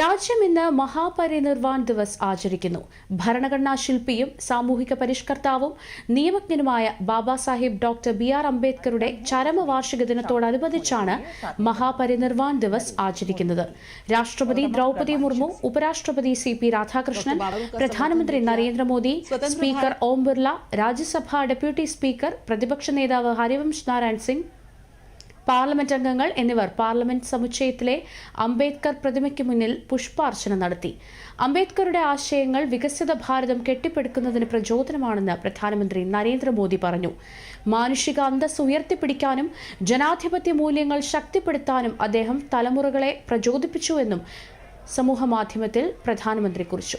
രാജ്യം ഇന്ന് മഹാപരിനിർവാൺ ദിവസ് ആചരിക്കുന്നു. ഭരണഘടനാ ശില്പിയും സാമൂഹിക പരിഷ്കർത്താവും നിയമജ്ഞനുമായ Baba Saheb doctor B R അംബേദ്കറുടെ ചരമവാർഷിക ദിനത്തോടനുബന്ധിച്ചാണ് മഹാപരിനിർവാൺ ദിവസ് ആചരിക്കുന്നത്. രാഷ്ട്രപതി ദ്രൗപദി മുർമു ഉപരാഷ്ട്രപതി സി പി രാധാകൃഷ്ണൻ പ്രധാനമന്ത്രി Narendra Modi speaker Om Birla Rajya Sabha deputy speaker പ്രതിപക്ഷ നേതാവ് ഹരിവംശ് നാരായൺ സിംഗ് പാർലമെന്റ് അംഗങ്ങൾ എന്നിവർ പാർലമെന്റ് സമുച്ചയത്തിലെ അംബേദ്കർ പ്രതിമയ്ക്ക് മുന്നിൽ പുഷ്പാർച്ചന നടത്തി. അംബേദ്കറുടെ ആശയങ്ങൾ വികസിത ഭാരതം കെട്ടിപ്പടുക്കുന്നതിന് പ്രചോദനമാണെന്ന് പ്രധാനമന്ത്രി നരേന്ദ്രമോദി പറഞ്ഞു. മാനുഷിക അന്തസ് ഉയർത്തിപ്പിടിക്കാനും ജനാധിപത്യ മൂല്യങ്ങൾ ശക്തിപ്പെടുത്താനും അദ്ദേഹം തലമുറകളെ പ്രചോദിപ്പിച്ചുവെന്നും സമൂഹമാധ്യമത്തിൽ പ്രധാനമന്ത്രി കുറിച്ചു.